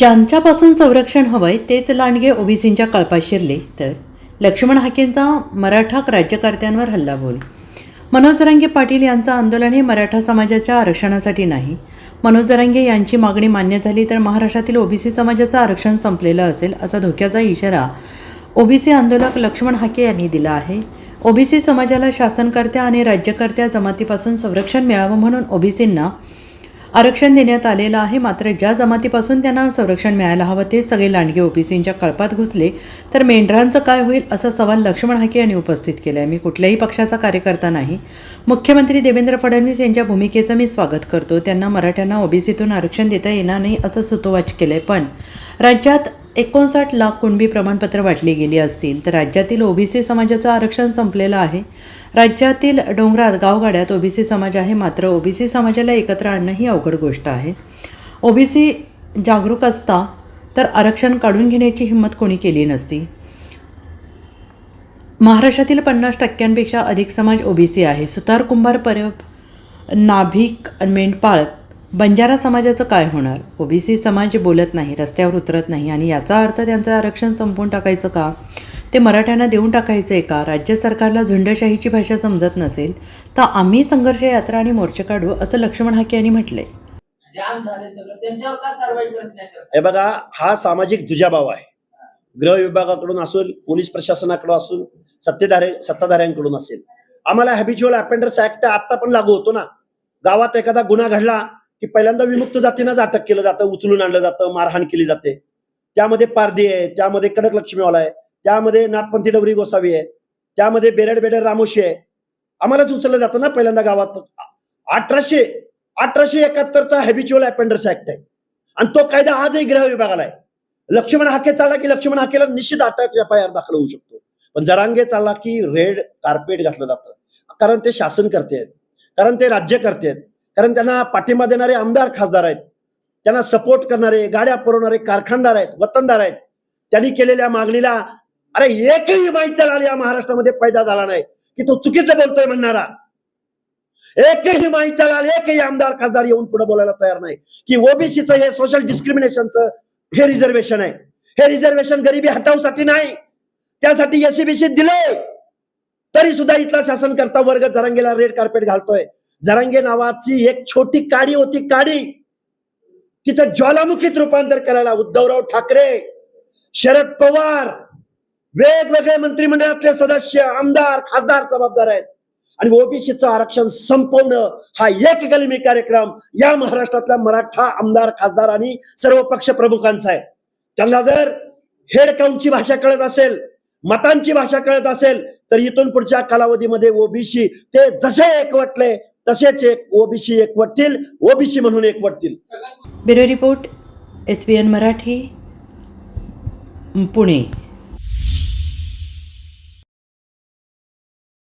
ज्यांच्यापासून संरक्षण हवंय तेच लांडगे ओबीसींच्या कळपात शिरले. तर लक्ष्मण हाकेंचा मराठा राज्यकर्त्यांवर हल्लाबोल. मनोज जरांगे पाटील यांचं आंदोलन हे मराठा समाजाच्या आरक्षणासाठी नाही. मनोज जरांगे यांची मागणी मान्य झाली तर महाराष्ट्रातील ओबीसी समाजाचं आरक्षण संपलेलं असेल असा धोक्याचा इशारा ओबीसी आंदोलक लक्ष्मण हाके यांनी दिला आहे. ओबीसी समाजाला शासनकर्त्या आणि राज्यकर्त्या जमातीपासून संरक्षण मिळावं म्हणून ओबीसींना आरक्षण देण्यात आलेलं आहे. मात्र ज्या जमातीपासून त्यांना संरक्षण मिळायला हवं ते सगळे लांडगे ओबीसींच्या कळपात घुसले. तर मेंढरांचं काय होईल असा सवाल लक्ष्मण हाके यांनी उपस्थित केला आहे मी कुठल्याही पक्षाचा कार्यकर्ता नाही. मुख्यमंत्री देवेंद्र फडणवीस यांच्या भूमिकेचं मी स्वागत करतो. त्यांना मराठ्यांना ओबीसीतून आरक्षण देता येणार नाही असं सुतोवाच केलं आहे पण राज्यात एकोणसाठ लाख कुणबी प्रमाणपत्र वाटली गेली असतील तर राज्यातील ओबीसी समाजाचं आरक्षण संपलेलं आहे. राज्यातील डोंगरात गावगाड्यात ओबीसी समाज आहे मात्र ओबीसी समाजाला एकत्र आणणं ही अवघड गोष्ट आहे. ओबीसी जागरूक असता तर आरक्षण काढून घेण्याची हिंमत कोणी केली नसती. महाराष्ट्रातील पन्नास टक्क्यांपेक्षा अधिक समाज ओबीसी आहे. सुतार कुंभार परब नाभिक मेंढपाळ बंजारा समाजाचं काय होणार? ओबीसी समाज बोलत नाही रस्त्यावर उतरत नाही आणि याचा अर्थ त्यांचं आरक्षण संपवून टाकायचं का? ते मराठ्यांना देऊन टाकायचं आहे का? राज्य सरकारला झुंडशाहीची भाषा समजत नसेल तर आम्ही संघर्ष यात्रा आणि मोर्चे काढू असं लक्ष्मण हाके यांनी म्हटलंय हे बघा हा सामाजिक दुजाभाव आहे. गृह विभागाकडून असेल पोलीस प्रशासनाकडून असून सत्तेधारे सत्ताधाऱ्यांकडून असेल. आम्हाला हॅबिच्युअल अपेंडर्स ऍक्ट आता पण लागू होतो ना. गावात एखादा गुन्हा घडला की पहिल्यांदा विमुक्त जातीनंच अटक केलं जातं उचलून आणलं जातं मारहाण केली जाते. त्यामध्ये पारदी आहे त्यामध्ये कडक लक्ष्मीवाला आहे त्यामध्ये नाथपंथी डवरी गोसावी आहे त्यामध्ये बेरड बेरड रामोशी आहे. आम्हालाच उचललं जातं ना पहिल्यांदा गावात. अठराशे अठराशे एकाहत्तरचा हॅबिच्युअल अपेंडर्स ऍक्ट आहे. आणि तो कायदा आजही गृह विभागाला आहे. लक्ष्मण हाके चालला की लक्ष्मण हाकेला निश्चित अटक एफ आय आर दाखल होऊ शकतो. पण जरांगे चालला की रेड कार्पेट घातलं जातं. कारण ते शासन करते आहेत कारण ते राज्य करते आहेत कारण त्यांना पाठिंबा देणारे आमदार खासदार आहेत. त्यांना सपोर्ट करणारे गाड्या पुरवणारे कारखानदार आहेत वतनदार आहेत. त्यांनी केलेल्या मागणीला अरे एकही माहीत चालला या महाराष्ट्रामध्ये पैदा झाला नाही. की तो चुकीचं बोलतोय म्हणणारा. एकही माहीत लाल एकही आमदार खासदार येऊन पुढे बोलायला तयार नाही. की ओबीसीचं हे सोशल डिस्क्रिमिनेशनचं हे रिझर्वेशन आहे. हे रिझर्वेशन गरिबी हटवसाठी नाही. त्यासाठी एसीबीसी दिले तरी सुद्धा इथला शासन करता वर्ग जरांगेला रेड कार्पेट घालतोय. जरांगे नावाची एक छोटी काडी होती काडी. तिचं ज्वालामुखीत रूपांतर करायला उद्धवराव ठाकरे शरद पवार वेगवेगळे मंत्रिमंडळातले सदस्य आमदार खासदार जबाबदार आहेत. आणि ओबीसीचं आरक्षण संपवणं हा एक गलमी कार्यक्रम या महाराष्ट्रातल्या मराठा आमदार खासदार आणि सर्व पक्ष प्रमुखांचा आहे. त्यांना जर हेड काउंटची भाषा कळत असेल मतांची भाषा कळत असेल तर इथून पुढच्या कालावधीमध्ये ओबीसी ते जसे एकवटले तसेच एक ओबीसी एकवटतील ओबीसी म्हणून एकवटतील bureau report S B N Marathi Pune.